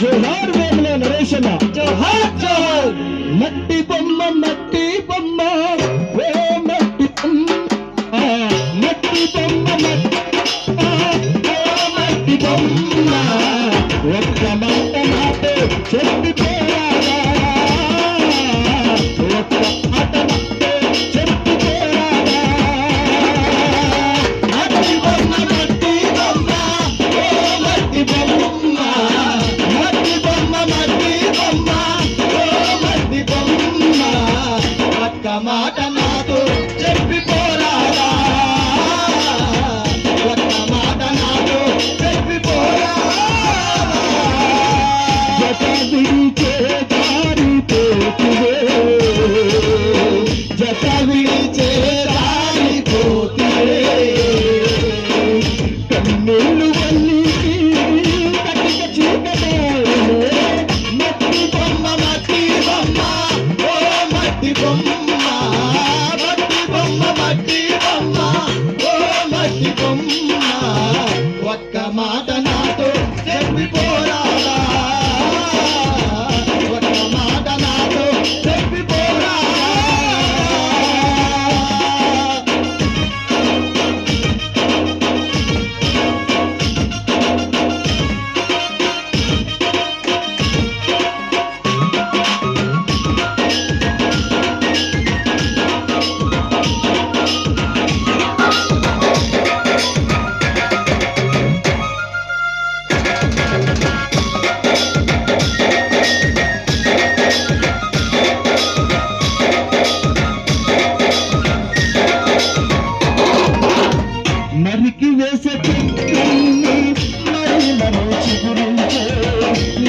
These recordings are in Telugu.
జోహార్ వేముల నరేషన్న జోహార్ జోహార్ మట్టి బొమ్మ మట్టి బొమ్మ ఓ మట్టి బొమ్మ మట్టి బొమ్మ మట్టి ఓ మట్టి బొమ్మ ఒక్క మాట నాతో చెప్పి బొమ్మ మట్టి బొమ్మ ఓ మట్టి బొమ్మ.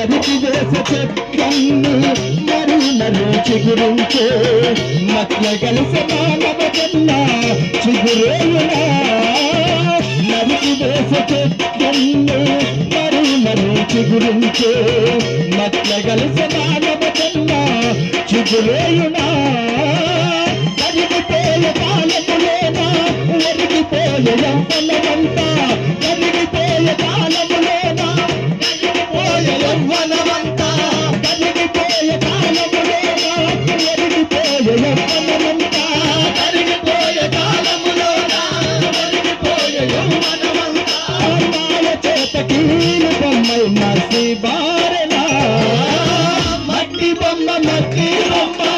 నరికి వేసే చెట్లన్నీ మరి మనం చిగురించే మట్ల కలిసి మానవ జన్మ చిగురేయునా నరికి వేసే చెట్లన్నీ మరి మనం చిగురించే మట్ల కలిసి మానవ జన్మ చిగురేయునా కరిగిపోయే కాలములేనా ఒరిగిపోయే మట్టి బొమ్మ మట్టి బొమ్మ